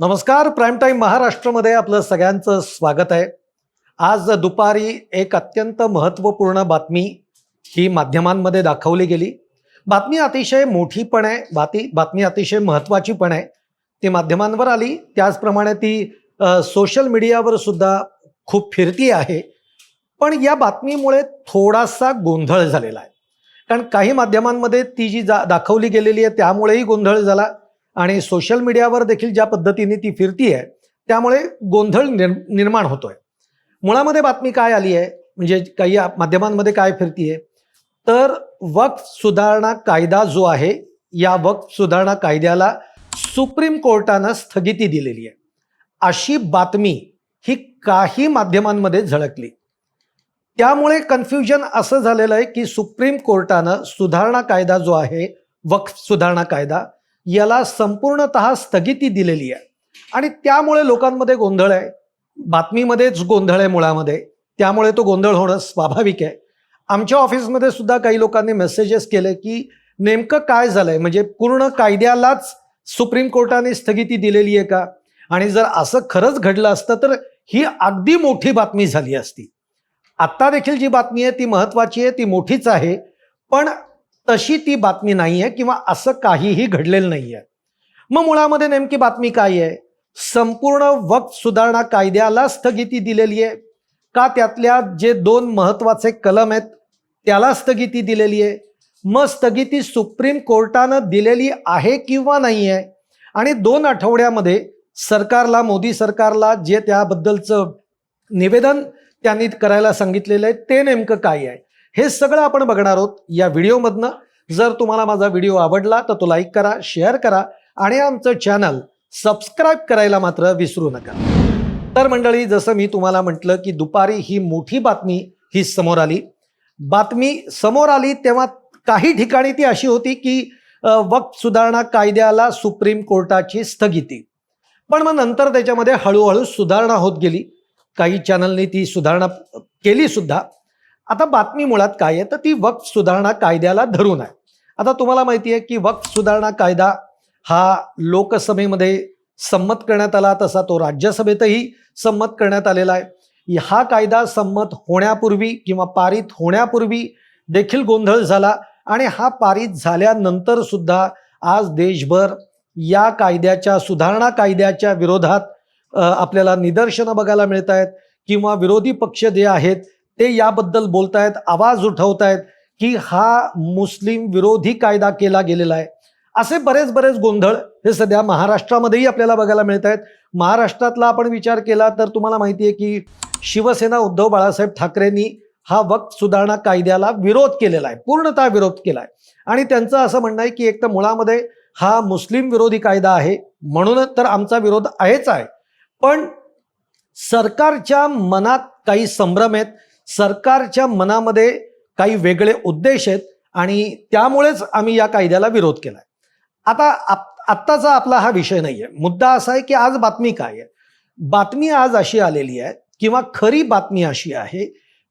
नमस्कार prime time महाराष्ट्रामध्ये आपलं सगळ्यांचं स्वागत आहे. आज दुपारी एक अत्यंत महत्त्वपूर्ण बातमी ही माध्यमांमध्ये दाखवली गेली. बातमी अतिशय मोठी पण आहे बाती बातमी अतिशय महत्त्वाची पण आहे. ती माध्यमांवर आली त्याचप्रमाणे ती सोशल मीडियावर सुद्धा खूप फिरती आहे. पण या बातमीमुळे थोडासा गोंधळ झालेला आहे. कारण काही माध्यमांमध्ये ती जी जा दाखवली गेलेली आहे त्यामुळेही गोंधळ झाला. आणि सोशल मीडियावर देखील ज्या पद्धतीने ती फिरती आहे त्यामुळे गोंधळ निर् निर्माण होतोय. मुळामध्ये बातमी काय आली आहे म्हणजे काही माध्यमांमध्ये काय फिरतीये? तर वक्फ सुधारणा कायदा जो आहे या वक्फ सुधारणा कायद्याला सुप्रीम कोर्टानं स्थगिती दिलेली आहे अशी बातमी ही काही माध्यमांमध्ये झळकली. त्यामुळे कन्फ्युजन असं झालेलं आहे की सुप्रीम कोर्टानं सुधारणा कायदा जो आहे वक्फ सुधारणा कायदा याला संपूर्णत स्थगिती दिलेली आहे. आणि त्यामुळे लोकांमध्ये गोंधळ आहे. बातमीमध्येच गोंधळ आहे मुळामध्ये. त्यामुळे तो गोंधळ होणं स्वाभाविक आहे. आमच्या ऑफिसमध्ये सुद्धा काही लोकांनी मेसेजेस केले की नेमकं काय झालंय? म्हणजे पूर्ण कायद्यालाच सुप्रीम कोर्टाने स्थगिती दिलेली आहे का? आणि जर असं खरंच घडलं असतं तर ही अगदी मोठी बातमी झाली असती. आत्ता देखील जी बातमी आहे ती महत्वाची आहे ती मोठीच आहे. पण तशी ती बातमी नाही आहे किंवा असं काहीही घडलेलं नाही आहे मग मुळामध्ये नेमकी बातमी काय आहे? संपूर्ण वक्त सुधारणा कायद्याला स्थगिती दिलेली आहे. का त्यातल्या जे दोन महत्त्वाचे कलम आहेत त्याला स्थगिती दिलेली आहे? मग स्थगिती सुप्रीम कोर्टानं दिलेली आहे किंवा नाही आहे आणि दोन आठवड्यामध्ये सरकारला मोदी सरकारला जे त्याबद्दलचं निवेदन त्यांनी करायला सांगितलेलं आहे ते नेमकं काय आहे? हे सगळं आपण बघणार आहोत या व्हिडिओमधनं. जर तुम्हाला माझा व्हिडिओ आवडला तर तो लाईक करा शेअर करा आणि आमचं चॅनल सबस्क्राईब करायला मात्र विसरू नका. तर मंडळी जसं मी तुम्हाला म्हटलं की दुपारी ही मोठी बातमी ही समोर आली. बातमी समोर आली तेव्हा काही ठिकाणी ती अशी होती की वक्त सुधारणा कायद्याला सुप्रीम कोर्टाची स्थगिती. पण मग नंतर त्याच्यामध्ये हळूहळू सुधारणा होत गेली. काही चॅनलनी ती सुधारणा केली सुद्धा. आता बातमी मुळात काय आहे? तर ती वक्फ सुधारणा कायद्याला धरून आहे. आता तुम्हाला माहिती आहे की वक्फ सुधारणा कायदा हा लोकसभेमध्ये संमत करण्यात आला तसा तो राज्यसभेतही संमत करण्यात आलेला आहे. हा कायदा संमत होण्यापूर्वी किंवा पारित होण्यापूर्वी देखील गोंधळ झाला आणि हा पारित झाल्यानंतर सुद्धा आज देशभर या कायद्याच्या सुधारणा कायद्याच्या विरोधात आपल्याला निदर्शनं बघायला मिळत आहेत. किंवा विरोधी पक्ष जे आहेत ते याबद्दल बोलतायत आवाज उठवतायत की हा मुस्लिम विरोधी कायदा केला गेलेला आहे. असे बरेच बरेच गोंधळ हे सध्या महाराष्ट्रामध्येही आपल्याला बघायला मिळत आहेत महाराष्ट्रातला आपण विचार केला तर तुम्हाला माहिती आहे की शिवसेना उद्धव बाळासाहेब ठाकरेंनी हा वक्त सुधारणा कायद्याला विरोध केलेला आहे पूर्णतः विरोध केला आहे आणि त्यांचं असं म्हणणं आहे की एक तर मुळामध्ये हा मुस्लिम विरोधी कायदा आहे म्हणूनच तर आमचा विरोध आहेच आहे. पण सरकारच्या मनात काही संभ्रम आहेत सरकारच्या मनामध्ये काही वेगळे उद्देश आहेत आणि त्यामुळेच आम्ही या कायद्याला विरोध केला आहे आता आप- आत्ताचा आपला हा विषय नाही आहे मुद्दा असा आहे की आज बातमी काय आहे? बातमी आज अशी आलेली आहे किंवा खरी बातमी अशी आहे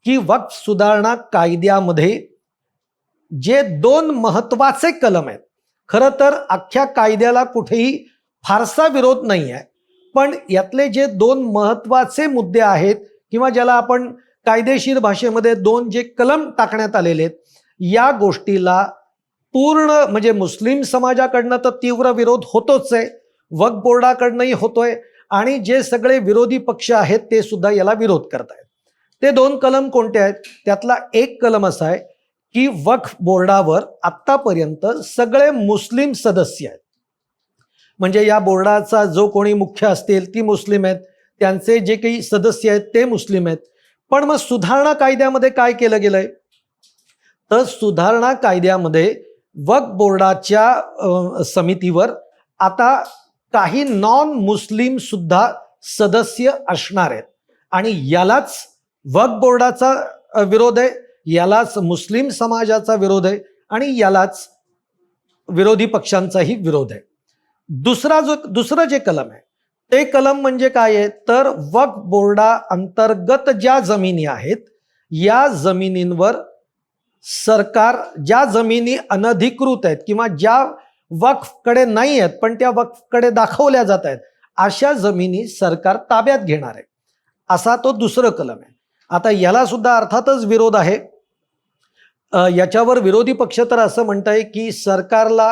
की वक्फ सुधारणा कायद्यामध्ये जे दोन महत्त्वाचे कलम आहेत खरं तर अख्ख्या कायद्याला कुठेही फारसा विरोध नाही आहे पण यातले जे दोन महत्त्वाचे मुद्दे आहेत किंवा ज्याला आपण कायदेशीर भाषेमध्ये दोन जे कलम टाकण्यात आलेले आहेत या गोष्टीला पूर्ण म्हणजे मुस्लिम समाजाकडनं तर तीव्र विरोध होतोच आहे वक्फ बोर्डाकडनंही होतोय आणि जे सगळे विरोधी पक्ष आहेत ते सुद्धा याला विरोध करत आहेत ते दोन कलम कोणते आहेत? त्यातला एक कलम असा आहे की वक्फ बोर्डावर आत्तापर्यंत सगळे मुस्लिम सदस्य आहेत. म्हणजे या बोर्डाचा जो कोणी मुख्य असतील ती मुस्लिम आहेत त्यांचे जे काही सदस्य आहेत ते मुस्लिम आहेत पण मग सुधारणा कायद्यामध्ये काय केलं गेलंय? तर सुधारणा कायद्यामध्ये वक्फ बोर्डाच्या समितीवर आता काही नॉन मुस्लिम सुद्धा सदस्य असणार आहेत. आणि यालाच वक्फ बोर्डाचा विरोध आहे यालाच मुस्लिम समाजाचा विरोध आहे आणि यालाच विरोधी पक्षांचाही विरोध आहे. दुसरा जो दुसरं जे कलम आहे ते कलम म्हणजे काय आहे? तर वक्फ बोर्डा अंतर्गत ज्या जमिनी आहेत या जमिनींवर सरकार ज्या जमिनी अनधिकृत आहेत किंवा ज्या वक्फकडे नाही आहेत पण त्या वक्फकडे दाखवल्या जात आहेत अशा जमिनी सरकार ताब्यात घेणार आहे. असा तो दुसरं कलम आहे. आता याला सुद्धा अर्थातच विरोध आहे. याच्यावर विरोधी पक्ष तर असं म्हणत आहे की सरकारला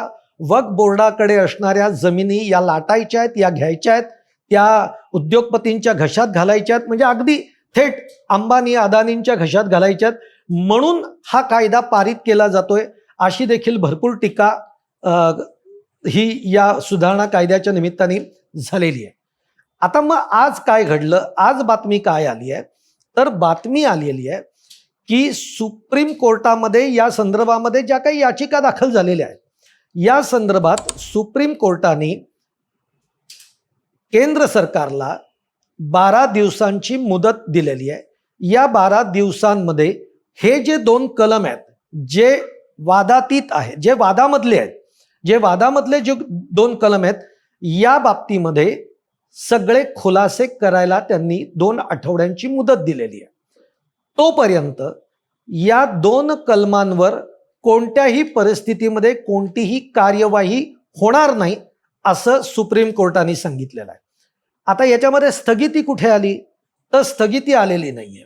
वक्फ बोर्डाकडे असणाऱ्या जमिनी या लाटायच्या आहेत या घ्यायच्या आहेत त्या उद्योगपतींच्या घशात घालायच्या आहेत. म्हणजे अगदी थेट अंबानी अदानींच्या घशात घालायच्या आहेत. म्हणून हा कायदा पारित केला जातोय. अशी देखील भरपूर टीका ही या सुधारणा कायद्याच्या निमित्ताने झालेली आहे. आता मग आज काय घडलं? आज बातमी काय आली आहे? तर बातमी आलेली आहे की सुप्रीम कोर्टामध्ये या संदर्भामध्ये ज्या काही याचिका दाखल झालेल्या आहेत या संदर्भात सुप्रीम कोर्टाने केंद्र सरकारला बारा दिवसांची मुदत दिलेली आहे. या बारा दिवसांमध्ये हे जे दोन कलम आहेत जे वादातीत आहेत जे वादामधले आहेत जे वादामधले जे दोन कलम आहेत या बाबतीमध्ये सगळे खुलासे करायला त्यांनी दोन आठवड्यांची मुदत दिलेली आहे. तोपर्यंत या दोन कलमांवर कोणत्याही परिस्थितीमध्ये कोणतीही कार्यवाही होणार नाही. असं सुप्रीम कोर्टाने सांगितलेलं आहे. आता याच्यामध्ये स्थगिती कुठे आली? तर स्थगिती आलेली नाहीये.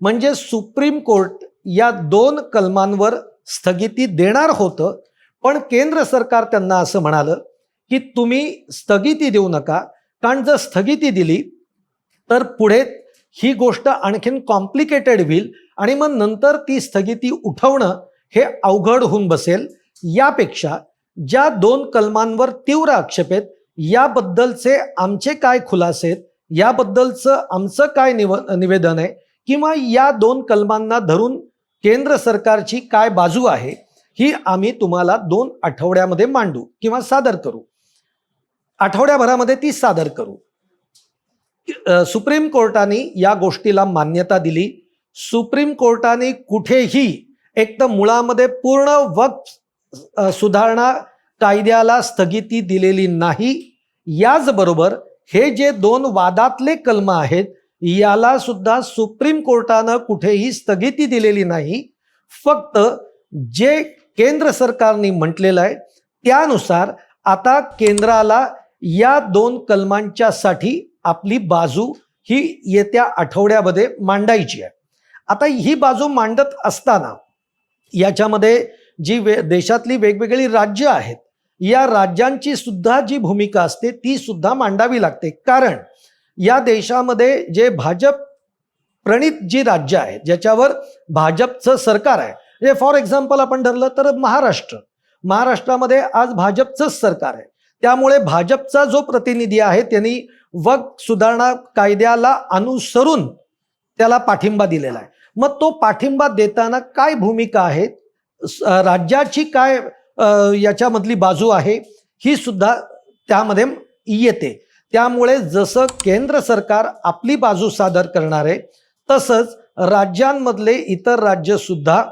म्हणजे सुप्रीम कोर्ट या दोन कलमांवर स्थगिती देणार होतं पण केंद्र सरकार त्यांना असं म्हणालं की तुम्ही स्थगिती देऊ नका कारण जर स्थगिती दिली तर पुढे ही गोष्ट आणखीन कॉम्प्लिकेटेड होईल आणि मग नंतर ती स्थगिती उठवणं हे अवघड होऊन बसेल. यापेक्षा ज्या दोन कलमांवर तीव्र आक्षेप आहेत याबद्दलचे आमचे काय खुलासे आहेत याबद्दलचं आमचं काय निव निवेदन आहे किंवा या दोन कलमांना धरून केंद्र सरकारची काय बाजू आहे ही आम्ही तुम्हाला दोन आठवड्यामध्ये मांडू किंवा सादर करू. आठवड्याभरामध्ये ती सादर करू. सुप्रीम कोर्टाने या गोष्टीला मान्यता दिली. सुप्रीम कोर्टाने कुठेही एक तर मुळामध्ये पूर्ण वक्फ सुधारणा कायद्याला स्थगिती दिलेली नाही. याचबरोबर हे जे दोन वादातले कलम आहेत याला सुद्धा सुप्रीम कोर्टानं कुठेही स्थगिती दिलेली नाही. फक्त जे केंद्र सरकारने म्हटलेलं आहे त्यानुसार आता केंद्राला या दोन कलमांच्या साठी आपली बाजू ही येत्या आठवड्यामध्ये मांडायची आहे. आता ही बाजू मांडत असताना याच्यामध्ये जी वे देशातली वेगवेगळी राज्य आहेत या राज्यांची सुद्धा जी भूमिका असते ती सुद्धा मांडावी लागते. कारण या देशामध्ये जे भाजप प्रणित जी राज्य आहेत ज्याच्यावर भाजपचं सरकार आहे म्हणजे फॉर एक्झाम्पल आपण धरलं तर महाराष्ट्र. महाराष्ट्रामध्ये आज भाजपचंच सरकार आहे. त्यामुळे भाजपचा जो प्रतिनिधी आहे त्यांनी वक्फ सुधारणा कायद्याला अनुसरून त्याला पाठिंबा दिलेला आहे. मग तो पाठिंबा देताना काय भूमिका आहे राज्याची काय याच्यामधली बाजू आहे ही सुद्धा त्यामध्ये येते. त्यामुळे जसं केंद्र सरकार आपली बाजू सादर करणार आहे तसंच राज्यांमधले इतर राज्यसुद्धा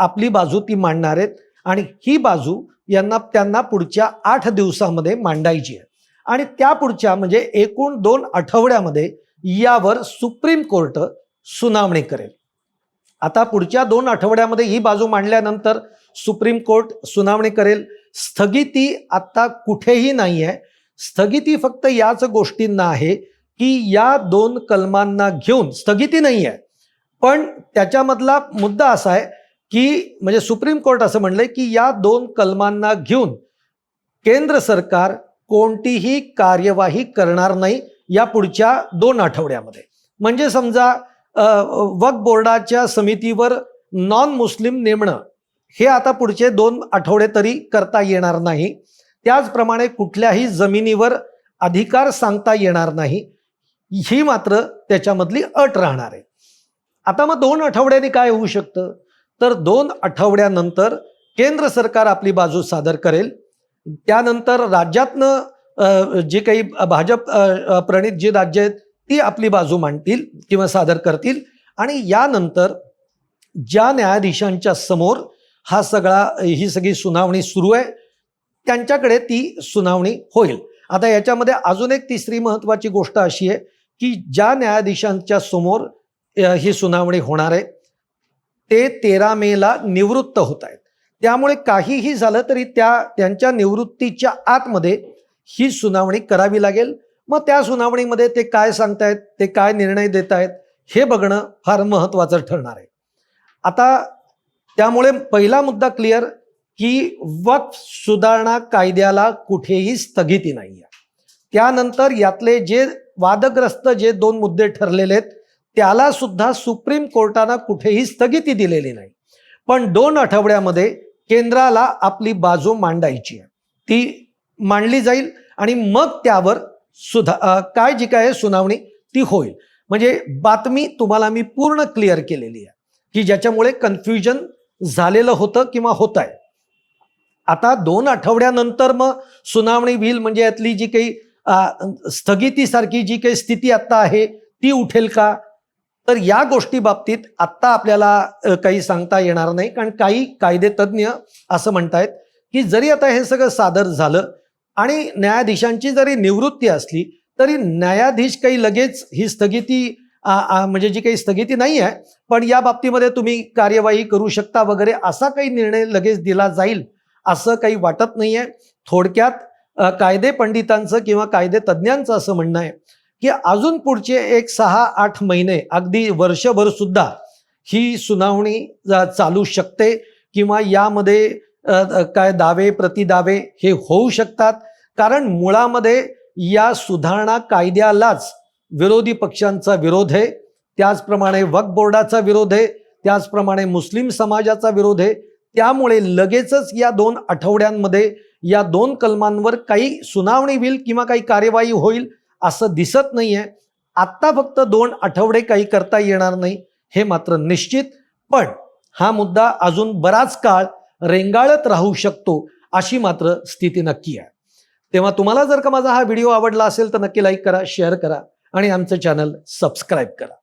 आपली बाजू ती मांडणार आहेत आणि ही बाजू यांना त्यांना पुढच्या आठ दिवसामध्ये मांडायची आहे. आणि त्या पुढच्या म्हणजे एकूण दोन आठवड्यामध्ये यावर सुप्रीम कोर्ट सुनावणी करेल. आता पुढच्या दोन आठवड्यामध्ये ही बाजू मांडल्यानंतर सुप्रीम कोर्ट सुनावणी करेल. स्थगिती आता कुठेही नाही आहे स्थगिती फक्त याच गोष्टींना आहे की या दोन कलमांना घेऊन स्थगिती नाही आहे पण त्याच्यामधला मुद्दा असा आहे की म्हणजे सुप्रीम कोर्ट असं म्हणलंय की या दोन कलमांना घेऊन केंद्र सरकार कोणतीही कार्यवाही करणार नाही या पुढच्या दोन आठवड्यामध्ये. म्हणजे समजा वक्फ बोर्डाच्या समितीवर नॉन मुस्लिम नेमणं हे आता पुढचे दोन आठवडे तरी करता येणार नाही. त्याचप्रमाणे कुठल्याही जमिनीवर अधिकार सांगता येणार नाही. ही मात्र त्याच्यामधली अट राहणार आहे. आता मग दोन आठवड्यांनी काय होऊ शकतं? तर दोन आठवड्यानंतर केंद्र सरकार आपली बाजू सादर करेल. त्यानंतर राज्यातनं जे काही भाजप प्रणित जी राज्य आहेत ती आपली बाजू मांडतील किंवा सादर करतील. आणि यानंतर ज्या न्यायाधीशांच्या समोर हा सगळा ही सगळी सुनावणी सुरू आहे त्यांच्याकडे ती सुनावणी होईल. आता याच्यामध्ये अजून एक तिसरी महत्त्वाची गोष्ट अशी आहे की ज्या न्यायाधीशांच्या समोर ही सुनावणी होणार आहे ते तेरा मेला निवृत्त होत आहेत. त्यामुळे काहीही झालं तरी त्या त्यांच्या निवृत्तीच्या आतमध्ये ही सुनावणी करावी लागेल. मग त्या सुनावणीमध्ये ते काय सांगतायत ते काय निर्णय देत आहेत हे बघणं फार महत्त्वाचं ठरणार आहे. आता त्यामुळे पहिला मुद्दा क्लिअर की वक्फ सुधारणा कायद्याला कुठेही स्थगिती नाही आहे त्यानंतर यातले जे वादग्रस्त जे दोन मुद्दे ठरलेले आहेत त्याला सुद्धा सुप्रीम कोर्टानं कुठेही स्थगिती दिलेली नाही. पण दोन आठवड्यामध्ये केंद्राला आपली बाजू मांडायची आहे. ती मांडली जाईल आणि मग त्यावर सुधा काय जी काय आहे सुनावणी ती होईल. म्हणजे बातमी तुम्हाला मी पूर्ण क्लिअर केलेली आहे की ज्याच्यामुळे कन्फ्युजन झालेलं होतं किंवा होत आहे आता दोन आठवड्यानंतर मग सुनावणी होईल म्हणजे यातली जी काही स्थगितीसारखी जी काही स्थिती आत्ता आहे ती उठेल का? तर या गोष्टी बाबतीत आत्ता आपल्याला काही सांगता येणार नाही कारण काही कायदेतज्ञ असं म्हणतायत की जरी आता हे सगळं सादर झालं आणि न्यायाधीशांची जरी निवृत्ती असली तरी न्यायाधीश काही लगेच ही स्थगिती म्हणजे जी काही स्थगिती नाही आहे पण या बाबतीमध्ये तुम्ही कार्यवाही करू शकता वगैरे असा काही निर्णय लगेच दिला जाईल असं काही वाटत नाही आहे थोडक्यात कायदे पंडितांचं किंवा कायदे तज्ज्ञांचं असं म्हणणं आहे की अजून पुढचे एक सहा आठ महिने अगदी वर्षभर सुद्धा ही सुनावणी चालू शकते किंवा यामध्ये काय दावे प्रतिदावे हे होऊ शकतात. कारण मुळामध्ये या सुधारणा कायद्यालाच विरोधी पक्षांचा विरोध आहे. त्याचप्रमाणे वक्फ बोर्डाचा विरोध आहे. त्याचप्रमाणे मुस्लिम समाजाचा विरोध आहे. त्यामुळे लगेचच या दोन आठवड्यांमध्ये या दोन कलमांवर काही सुनावणी होईल किंवा काही कार्यवाही होईल असं दिसत नाही आहे आत्ता फक्त दोन आठवडे काही करता येणार नाही हे मात्र निश्चित. पण हा मुद्दा अजून बराच काळ रेंगाळत राहू शकतो अशी मात्र स्थिती नक्की आहे. तेव्हा तुम्हाला जर का माझा हा व्हिडिओ आवडला असेल तर नक्की लाईक करा शेअर करा आणि आमचं चॅनल सबस्क्राईब करा.